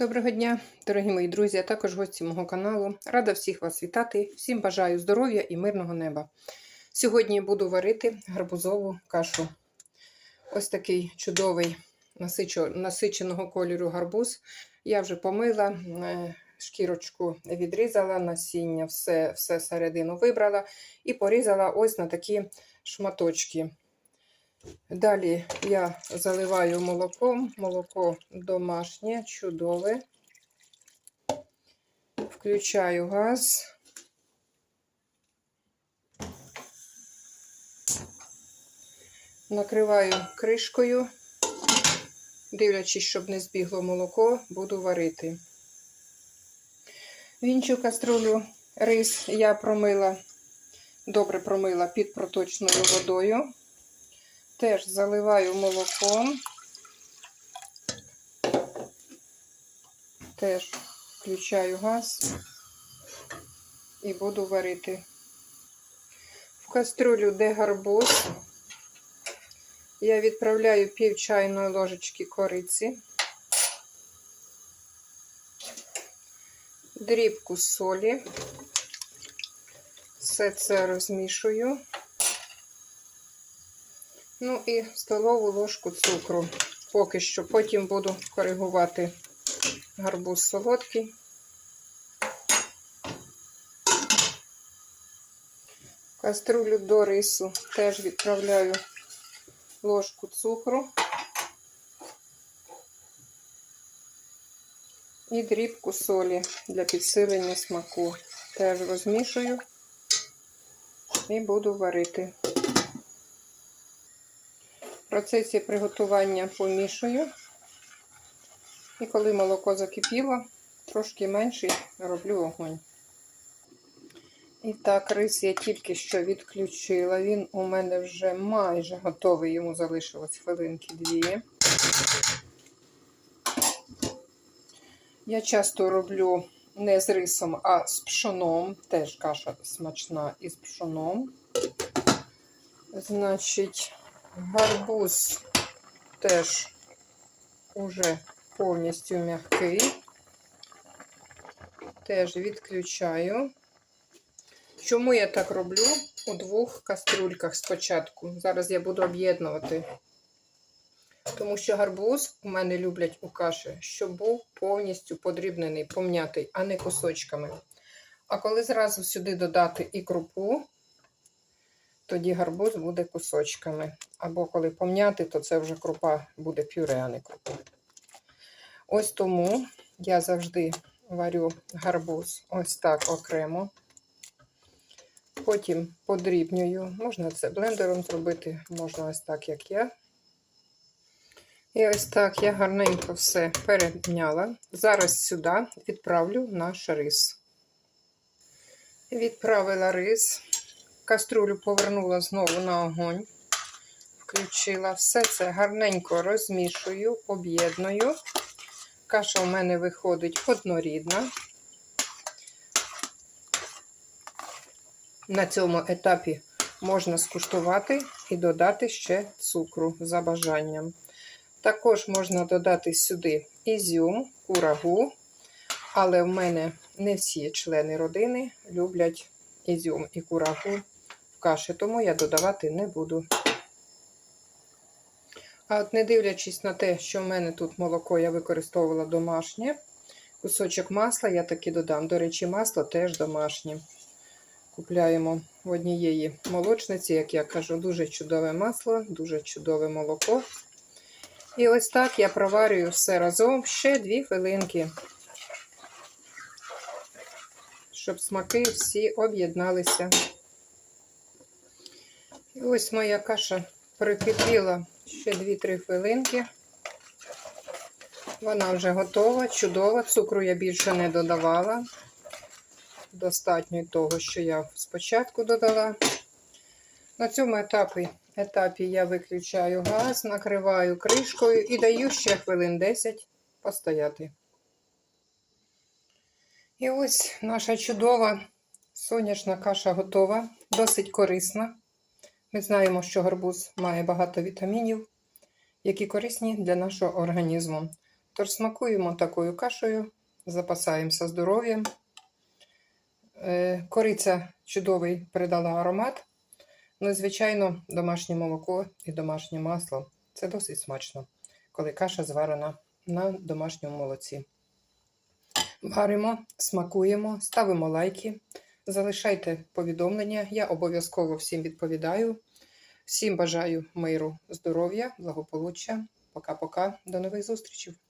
Доброго дня, дорогі мої друзі, а також гості мого каналу. Рада всіх вас вітати. Всім бажаю здоров'я і мирного неба. Сьогодні буду варити гарбузову кашу. Ось такий чудовий насиченого кольору гарбуз. Я вже помила, е, шкірочку відрізала, насіння, все, все середину вибрала і порізала ось на такі шматочки. Далі я заливаю молоком, молоко домашнє, чудове. Включаю газ. Накриваю кришкою, дивлячись, щоб не збігло молоко, буду варити. В іншу каструлю рис я промила, добре промила під проточною водою. Теж заливаю молоком. Теж включаю газ і буду варити. В каструлю, де гарбуз, я відправляю пів чайної ложечки кориці, дрібку солі, все це розмішую. Ну і столову ложку цукру. Поки що. Потім буду коригувати гарбуз солодкий. Каструлю до рису теж відправляю ложку цукру і дрібку солі для підсилення смаку. Теж розмішую і буду варити. Процесі приготування помішую. І коли молоко закипіло, трошки менший роблю огонь. І так, рис я тільки що відключила. Він у мене вже майже готовий, йому залишилось хвилинки дві. Я часто роблю не з рисом, а з пшоном. Теж каша смачна із пшоном. Значить, Гарбуз теж уже повністю м'який. Теж відключаю. Чому я так роблю у двох каструльках спочатку? Зараз я буду об'єднувати. Тому що гарбуз у мене люблять у каші, щоб був повністю подрібнений, пом'ятий, а не кусочками. А коли зразу сюди додати і крупу, тоді гарбуз буде кусочками. Або коли помняти, то це вже крупа буде пюре, а не крупа. Ось тому я завжди варю гарбуз ось так окремо. Потім подрібнюю. Можна це блендером зробити, можна ось так, як я. І ось так я гарненько все перемняла. Зараз сюди відправлю наш рис. Відправила рис. Каструлю повернула знову на огонь, включила все це гарненько розмішую, об'єдную. Каша у мене виходить однорідна. На цьому етапі можна скуштувати і додати ще цукру за бажанням. Також можна додати сюди ізюм, курагу, але в мене не всі члени родини люблять ізюм і курагу каші, тому я додавати не буду. А от не дивлячись на те, що в мене тут молоко я використовувала домашнє, кусочок масла я таки додам. До речі, масло теж домашнє. Купляємо в однієї молочниці, як я кажу, дуже чудове масло, дуже чудове молоко. І ось так я проварюю все разом ще 2 хвилинки, щоб смаки всі об'єдналися. І ось моя каша прикипіла ще 2-3 хвилинки. Вона вже готова, чудова. Цукру я більше не додавала. Достатньо того, що я спочатку додала. На цьому етапі, етапі я виключаю газ, накриваю кришкою і даю ще хвилин 10 постояти. І ось наша чудова соняшна каша готова, досить корисна. Ми знаємо, що гарбуз має багато вітамінів, які корисні для нашого організму. Тож смакуємо такою кашею, запасаємося здоров'ям. Е, Кориця чудовий передала аромат. Ну, звичайно, домашнє молоко і домашнє масло. Це досить смачно, коли каша зварена на домашньому молоці. Варимо, смакуємо, ставимо лайки, залишайте повідомлення. Я обов'язково всім відповідаю. Всім бажаю миру, здоров'я, благополуччя. Пока-пока. До нових зустрічей.